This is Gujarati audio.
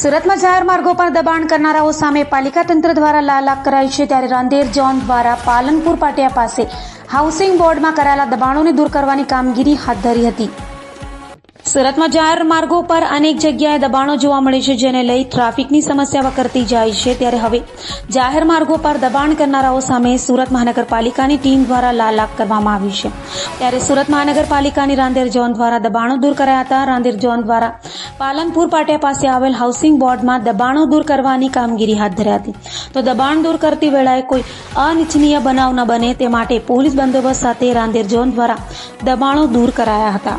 સુરતમાં જાહેર માર્ગો પર દબાણ કરનારાઓ સામે પાલિકા તંત્ર દ્વારા લાલાક કરાઈ છે ત્યારે રાંદેર ઝોન દ્વારા પાલનપુર પાટિયા પાસે હાઉસિંગ બોર્ડમાં કરાયેલા દબાણોને દૂર કરવાની કામગીરી હાથ ધરી હતી સુરતમાં જાહેર માર્ગો પર અનેક જગ્યાએ દબાણો જોવા મળે છે જેને લઈ ટ્રાફિકની સમસ્યા વકરીતી જાય છે ત્યારે હવે જાહેર માર્ગો પર દબાણ કરનારાઓ સામે સુરત મહાનગરપાલિકાની ટીમ દ્વારા લાલ લક કરવામાં આવી છે ત્યારે સુરત મહાનગરપાલિકાની રાંદેર ઝોન દ્વારા દબાણો દૂર કરાયા હતા રાંદેર ઝોન દ્વારા પાલનપુર પાટિયા પાસે આવેલ હાઉસિંગ બોર્ડમાં દબાણો દૂર કરવાની કામગીરી હાથ ધરી હતી તો દબાણ દૂર કરતી વેળાએ કોઈ અનિચ્છનીય બનાવ ન બને તે માટે પોલીસ બંદોબસ્ત સાથે રાંદેર ઝોન દ્વારા દબાણો દૂર કરાયા હતા